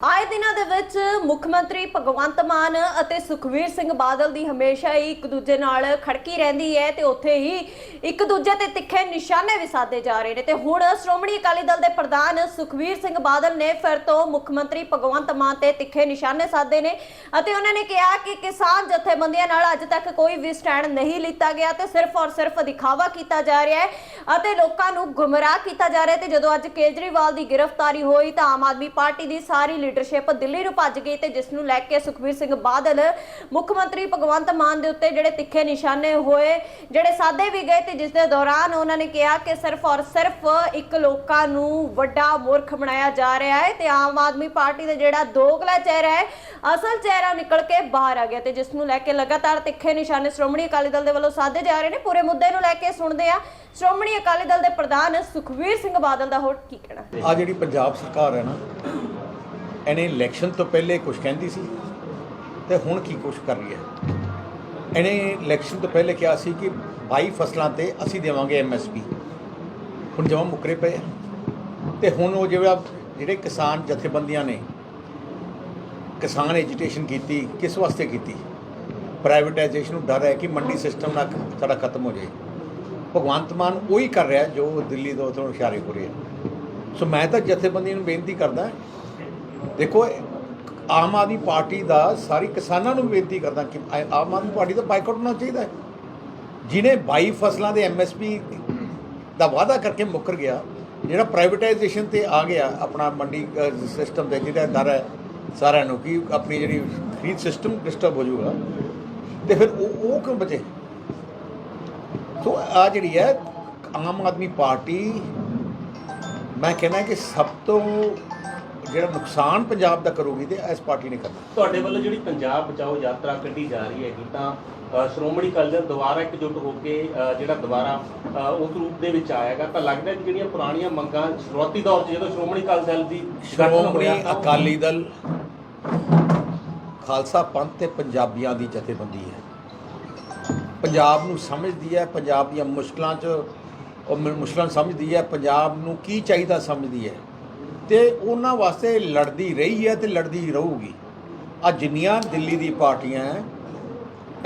ਆਏ ਦਿਨਾਂ ਦੇ ਵਿੱਚ ਮੁੱਖ ਮੰਤਰੀ ਭਗਵੰਤ ਮਾਨ ਅਤੇ ਸੁਖਵੀਰ ਸਿੰਘ ਬਾਦਲ ਦੀ ਹਮੇਸ਼ਾ ਹੀ ਇੱਕ ਦੂਜੇ ਨਾਲ ਖੜਕੀ ਰਹਿੰਦੀ ਹੈ ਤੇ ਉੱਥੇ ਹੀ ਇੱਕ ਦੂਜੇ ਤੇ ਤਿੱਖੇ ਨਿਸ਼ਾਨੇ ਵੀ ਸਾਧੇ ਜਾ ਰਹੇ ਨੇ। ਤੇ ਹੁਣ ਸ਼੍ਰੋਮਣੀ ਅਕਾਲੀ ਦਲ ਦੇ ਪ੍ਰਧਾਨ ਸੁਖਵੀਰ ਸਿੰਘ ਬਾਦਲ ਨੇ ਫਿਰ ਤੋਂ ਮੁੱਖ ਮੰਤਰੀ ਭਗਵੰਤ ਮਾਨ ਤੇ ਤਿੱਖੇ ਨਿਸ਼ਾਨੇ ਸਾਧੇ ਨੇ ਅਤੇ ਉਹਨਾਂ ਨੇ ਕਿਹਾ ਕਿ ਕਿਸਾਨ ਜਥੇਬੰਦੀਆਂ ਨਾਲ ਅੱਜ ਤੱਕ ਕੋਈ ਵੀ ਸਟੈਂਡ ਨਹੀਂ ਲਿੱਤਾ ਗਿਆ ਤੇ ਸਿਰਫ ਔਰ ਸਿਰਫ ਦਿਖਾਵਾ ਕੀਤਾ ਜਾ ਰਿਹਾ ਹੈ। ਅਤੇ ਲੋਕਾਂ ਨੂੰ ਗੁੰਮਰਾਹ ਕੀਤਾ ਜਾ ਰਿਹਾ ਤੇ ਜਦੋਂ ਅੱਜ ਕੇਜਰੀਵਾਲ ਦੀ ਗ੍ਰਿਫਤਾਰੀ ਹੋਈ ਤਾਂ ਆਮ ਆਦਮੀ ਪਾਰਟੀ ਦੀ ਸਾਰੀ ਲੀਡਰਸ਼ਿਪ ਦਿੱਲੀ ਨੂੰ ਭੱਜ ਗਈ ਤੇ ਜਿਸ ਨੂੰ ਲੈ ਕੇ ਸੁਖਬੀਰ ਸਿੰਘ ਬਾਦਲ, ਮੁੱਖ ਮੰਤਰੀ ਭਗਵੰਤ ਮਾਨ ਦੇ ਉੱਤੇ ਜਿਹੜੇ ਤਿੱਖੇ ਨਿਸ਼ਾਨੇ ਹੋਏ, ਜਿਹੜੇ ਸਾਦੇ ਵੀ ਗਏ ਤੇ ਜਿਸ ਦੇ ਦੌਰਾਨ ਉਹਨਾਂ ਨੇ ਕਿਹਾ ਕਿ ਸਿਰਫ ਔਰ ਸਿਰਫ ਇੱਕ ਲੋਕਾਂ ਨੂੰ ਵੱਡਾ ਮੂਰਖ ਬਣਾਇਆ ਜਾ ਰਿਹਾ ਹੈ ਤੇ ਆਮ ਆਦਮੀ ਪਾਰਟੀ ਦਾ ਜਿਹੜਾ ਦੋਗਲਾ ਚਿਹਰਾ ਹੈ, ਅਸਲ ਚਿਹਰਾ ਨਿਕਲ ਕੇ ਬਾਹਰ ਆ ਗਿਆ ਤੇ ਜਿਸ ਨੂੰ ਲੈ ਕੇ ਲਗਾਤਾਰ ਤਿੱਖੇ ਨਿਸ਼ਾਨੇ ਸ਼੍ਰੋਮਣੀ ਅਕਾਲੀ ਦਲ ਦੇ ਵੱਲੋਂ ਸਾਧੇ ਜਾ ਰਹੇ ਨੇ। ਪੂਰੇ ਮੁੱਦੇ ਨੂੰ ਲੈ ਕੇ ਸੁਣਦੇ ਆ ਸ਼੍ਰੋਮਣੀ ਅਕਾਲੀ ਦਲ ਦੇ ਪ੍ਰਧਾਨ ਸੁਖਵੀਰ ਸਿੰਘ ਬਾਦਲ ਦਾ ਹੋਰ ਕੀ ਕਹਿਣਾ ਆ ਜਿਹੜੀ ਪੰਜਾਬ ਸਰਕਾਰ ਹੈ ਨਾ, ਇਹਨੇ ਇਲੈਕਸ਼ਨ ਤੋਂ ਪਹਿਲੇ ਕੁਝ ਕਹਿੰਦੀ ਸੀ ਤੇ ਹੁਣ ਕੀ ਕੁਝ ਕਰ ਰਹੀ ਹੈ? ਇਹਨੇ ਇਲੈਕਸ਼ਨ ਤੋਂ ਪਹਿਲੇ ਕਿਹਾ ਸੀ ਕਿ 22 ਫਸਲਾਂ ਤੇ ਅਸੀਂ ਦੇਵਾਂਗੇ ਐਮਐਸਪੀ ਹੁਣ ਜਮਾ ਮੁਕਰੇ ਪਏ ਆ। ਤੇ ਹੁਣ ਉਹ ਜਿਹੜਾ ਜਿਹੜੇ ਕਿਸਾਨ ਜਥੇਬੰਦੀਆਂ ਨੇ, ਕਿਸਾਨ ਐਜੀਟੇਸ਼ਨ ਕੀਤੀ, ਕਿਸ ਵਾਸਤੇ ਕੀਤੀ? ਪ੍ਰਾਈਵੇਟਾਈਜੇਸ਼ਨ ਨੂੰ ਡਰ ਹੈ ਕਿ ਮੰਡੀ ਸਿਸਟਮ ਨਾ ਸਾਡਾ ਖਤਮ ਹੋ ਜਾਏ। ਭਗਵੰਤ ਮਾਨ ਉਹੀ ਕਰ ਰਿਹਾ ਜੋ ਦਿੱਲੀ ਤੋਂ ਤੋਂ ਇਸ਼ਾਰੇ ਹੋ। ਰਹੇ ਆ ਸੋ ਮੈਂ ਤਾਂ ਜਥੇਬੰਦੀਆਂ ਨੂੰ ਬੇਨਤੀ ਕਰਦਾ, ਦੇਖੋ, ਆਮ ਆਦਮੀ ਪਾਰਟੀ ਦਾ ਸਾਰੀ ਕਿਸਾਨਾਂ ਨੂੰ ਬੇਨਤੀ ਕਰਦਾ ਕਿ ਆਮ ਆਦਮੀ ਪਾਰਟੀ ਦਾ ਬਾਈਕਾਟ ਹੋਣਾ ਚਾਹੀਦਾ ਹੈ। ਜਿਨੇ 22 ਫਸਲਾਂ ਦੇ ਐਮਐਸਪੀ ਦਾ ਵਾਅਦਾ ਕਰਕੇ ਮੁੱਕਰ ਗਿਆ, ਜਿਹੜਾ ਪ੍ਰਾਈਵੇਟਾਈਜੇਸ਼ਨ ਤੇ ਆ ਗਿਆ, ਆਪਣਾ ਮੰਡੀ ਸਿਸਟਮ ਦੇ ਜਿਹੜਾ ਦਰ ਹੈ ਸਾਰਿਆਂ ਨੂੰ ਕਿ ਆਪਣੀ ਜਿਹੜੀ ਖਰੀਦ ਸਿਸਟਮ ਡਿਸਟਰਬ ਹੋ ਜਾਊਗਾ, ਤੇ ਫਿਰ ਉਹ ਉਹ ਕਿਉਂ ਬਚੇ? ਸੋ ਆ ਜਿਹੜੀ ਹੈ ਆਮ ਆਦਮੀ ਪਾਰਟੀ ਮੈਂ ਕਹਿੰਦਾ ਕਿ ਸਭ ਤੋਂ ਜਿਹੜਾ ਨੁਕਸਾਨ ਪੰਜਾਬ ਦਾ ਕਰੂਗੀ ਤੇ ਇਸ ਪਾਰਟੀ ਨੇ ਕਰਨਾ। ਤੁਹਾਡੇ ਵੱਲੋਂ ਜਿਹੜੀ ਪੰਜਾਬ ਬਚਾਓ ਯਾਤਰਾ ਕੱਢੀ ਜਾ ਰਹੀ ਹੈਗੀ ਤਾਂ ਸ਼੍ਰੋਮਣੀ ਅਕਾਲੀ ਦਲ ਦੁਬਾਰਾ ਇਕਜੁੱਟ ਹੋ ਕੇ ਜਿਹੜਾ ਦੁਬਾਰਾ ਉਸ ਰੂਪ ਦੇ ਵਿੱਚ ਆਏਗਾ ਤਾਂ ਲੱਗਦਾ ਕਿ ਜਿਹੜੀਆਂ ਪੁਰਾਣੀਆਂ ਮੰਗਾਂ ਸ਼ੁਰੂਆਤੀ ਦੌਰ 'ਚ ਜਦੋਂ ਸ਼੍ਰੋਮਣੀ ਅਕਾਲੀ ਦਲ ਦੀ ਸ਼੍ਰੋਮਣੀ ਅਕਾਲੀ ਦਲ ਖਾਲਸਾ ਪੰਥ ਤੇ ਪੰਜਾਬੀਆਂ ਦੀ ਜਥੇਬੰਦੀ ਹੈ। ਪੰਜਾਬ ਨੂੰ ਸਮਝਦੀ ਹੈ, ਪੰਜਾਬ ਦੀਆਂ ਮੁਸ਼ਕਲਾਂ 'ਚ, ਉਹ ਮੁਸ਼ਕਲਾਂ ਸਮਝਦੀ ਹੈ, ਪੰਜਾਬ ਨੂੰ ਕੀ ਚਾਹੀਦਾ ਸਮਝਦੀ ਹੈ। ਤੇ ਉਹਨਾਂ ਵਾਸਤੇ ਲੜਦੀ ਰਹੀ ਹੈ ਤੇ ਲੜਦੀ ਰਹੂਗੀ। ਆ ਜਿੰਨੀਆਂ ਦਿੱਲੀ ਦੀ ਪਾਰਟੀਆਂ ਹੈ,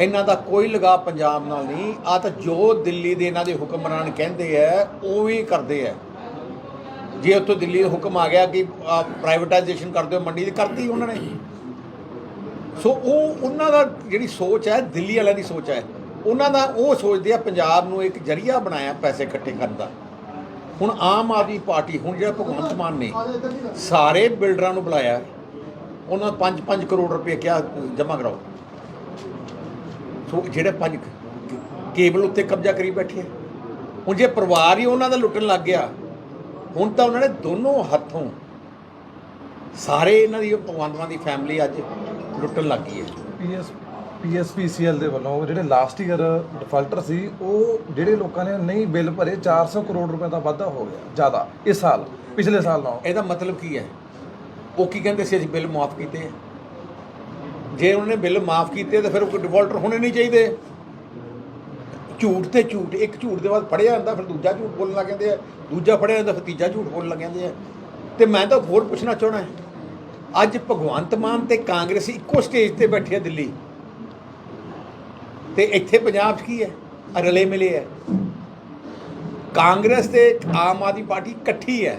ਇਹਨਾਂ ਦਾ ਕੋਈ ਲਗਾਅ ਪੰਜਾਬ ਨਾਲ ਨਹੀਂ ਆ ਤਾਂ ਜੋ ਦਿੱਲੀ ਦੇ ਇਹਨਾਂ ਦੇ ਹੁਕਮਰਾਨ ਕਹਿੰਦੇ ਆ ਉਹ ਵੀ ਕਰਦੇ ਆ ਜੇ ਉੱਥੋਂ ਦਿੱਲੀ ਦਾ ਹੁਕਮ ਆ ਗਿਆ ਕਿ ਪ੍ਰਾਈਵੇਟਾਈਜੇਸ਼ਨ ਕਰ ਦਿਓ, ਮੰਡੀ ਦੀ ਕਰਤੀ ਉਹਨਾਂ ਨੇ। ਸੋ ਉਹ, ਉਹਨਾਂ ਦਾ ਜਿਹੜੀ ਸੋਚ ਹੈ, ਦਿੱਲੀ ਵਾਲਿਆਂ ਦੀ ਸੋਚ ਹੈ। ਉਹਨਾਂ ਦਾ ਉਹ ਸੋਚਦੇ ਆ ਪੰਜਾਬ ਨੂੰ ਇੱਕ ਜਰੀਆ ਬਣਾਇਆ ਪੈਸੇ ਇਕੱਠੇ ਕਰਨ ਦਾ। ਹੁਣ ਆਮ ਆਦਮੀ ਪਾਰਟੀ, ਹੁਣ ਜਿਹੜਾ ਭਗਵੰਤ ਮਾਨ ਨੇ ਸਾਰੇ ਬਿਲਡਰਾਂ ਨੂੰ ਬੁਲਾਇਆ, ਉਹਨਾਂ 5-5 ਕਰੋੜ ਰੁਪਏ ਕਿਹਾ ਜਮ੍ਹਾਂ ਕਰਾਓ। ਸੋ ਜਿਹੜੇ ਪੰਜ ਕੇਬਲ ਉੱਤੇ ਕਬਜ਼ਾ ਕਰੀ ਬੈਠੇ ਹੁਣ ਜੇ ਪਰਿਵਾਰ ਹੀ ਉਹਨਾਂ ਦਾ ਲੁੱਟਣ ਲੱਗ ਗਿਆ, ਹੁਣ ਤਾਂ ਉਹਨਾਂ ਨੇ ਦੋਨੋਂ ਹੱਥੋਂ ਸਾਰੇ ਇਹਨਾਂ ਦੀ ਭਗਵੰਤ ਮਾਨ ਦੀ ਫੈਮਿਲੀ ਅੱਜ ਲੁੱਟਣ ਲੱਗ ਗਈ ਹੈ। ਪੀਐਸਪੀਸੀਐਲ ਦੇ ਵੱਲੋਂ ਜਿਹੜੇ ਲਾਸਟ ਈਅਰ ਡਿਫਾਲਟਰ ਸੀ, ਉਹ ਜਿਹੜੇ ਲੋਕਾਂ ਨੇ ਨਹੀਂ ਬਿੱਲ ਭਰੇ 400 ਕਰੋੜ ਰੁਪਏ ਦਾ ਵਾਧਾ ਹੋ ਗਿਆ, ਜ਼ਿਆਦਾ, ਇਸ ਸਾਲ, ਪਿਛਲੇ ਸਾਲ ਨਾਲੋਂ। ਇਹਦਾ ਮਤਲਬ ਕੀ ਹੈ? ਉਹ ਕੀ ਕਹਿੰਦੇ ਸੀ, ਅਸੀਂ ਬਿੱਲ ਮਾਫ ਕੀਤੇ ਜੇ ਉਹਨਾਂ ਨੇ ਬਿੱਲ ਮਾਫ ਕੀਤੇ, ਤਾਂ ਫਿਰ ਉਹ ਡਿਫਾਲਟਰ ਹੋਣੇ ਨਹੀਂ ਚਾਹੀਦੇ। ਝੂਠ ਤੇ ਝੂਠ, ਇੱਕ ਝੂਠ ਦੇ ਬਾਅਦ ਫੜਿਆ ਜਾਂਦਾ, ਫਿਰ ਦੂਜਾ ਝੂਠ ਬੋਲਣ ਲੱਗ ਜਾਂਦੇ ਆ। ਦੂਜਾ ਫੜਿਆ ਜਾਂਦਾ, ਫਿਰ ਤੀਜਾ ਝੂਠ ਬੋਲਣ ਲੱਗ ਜਾਂਦੇ ਆ। ਤੇ ਮੈਂ ਤਾਂ ਹੋਰ ਪੁੱਛਣਾ ਚਾਹਣਾ ਅੱਜ ਭਗਵੰਤ ਮਾਨ ਤੇ ਕਾਂਗਰਸ ਇੱਕੋ ਸਟੇਜ ਤੇ ਬੈਠੇ ਆ ਦਿੱਲੀ। ਤੇ ਇੱਥੇ ਪੰਜਾਬ 'ਚ ਕੀ ਹੈ? ਰਲੇ ਮਿਲੇ ਹੈ। ਕਾਂਗਰਸ ਤੇ ਆਮ ਆਦਮੀ ਪਾਰਟੀ ਇਕੱਠੀ ਹੈ।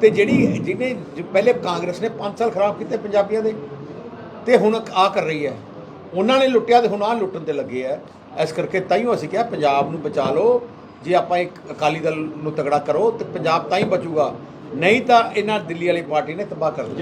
ਤੇ ਜਿਹੜੀ ਜਿਹਨੇ ਪਹਿਲੇ ਕਾਂਗਰਸ ਨੇ 5 ਸਾਲ ਖਰਾਬ ਕੀਤੇ ਪੰਜਾਬੀਆਂ ਦੇ, ਤੇ ਹੁਣ ਆ ਕਰ ਰਹੀ ਹੈ। ਉਹਨਾਂ ਨੇ ਲੁੱਟਿਆ ਤੇ ਹੁਣ ਆ ਲੁੱਟਣ ਤੇ ਲੱਗੇ ਆ ਇਸ ਕਰਕੇ ਤਾਈਓ ਅਸੀਂ ਕਿਹਾ ਪੰਜਾਬ ਨੂੰ ਬਚਾ ਲਓ। ਜੇ ਆਪਾਂ ਇੱਕ ਅਕਾਲੀ ਦਲ ਨੂੰ ਤਗੜਾ ਕਰੋ ਤੇ ਪੰਜਾਬ ਤਾਂ ਹੀ ਬਚੂਗਾ। ਨਹੀਂ ਤਾਂ ਇਹਨਾਂ ਦਿੱਲੀ ਵਾਲੀ ਪਾਰਟੀ ਨੇ ਤਬਾਹ ਕਰ ਦਿੱਤਾ।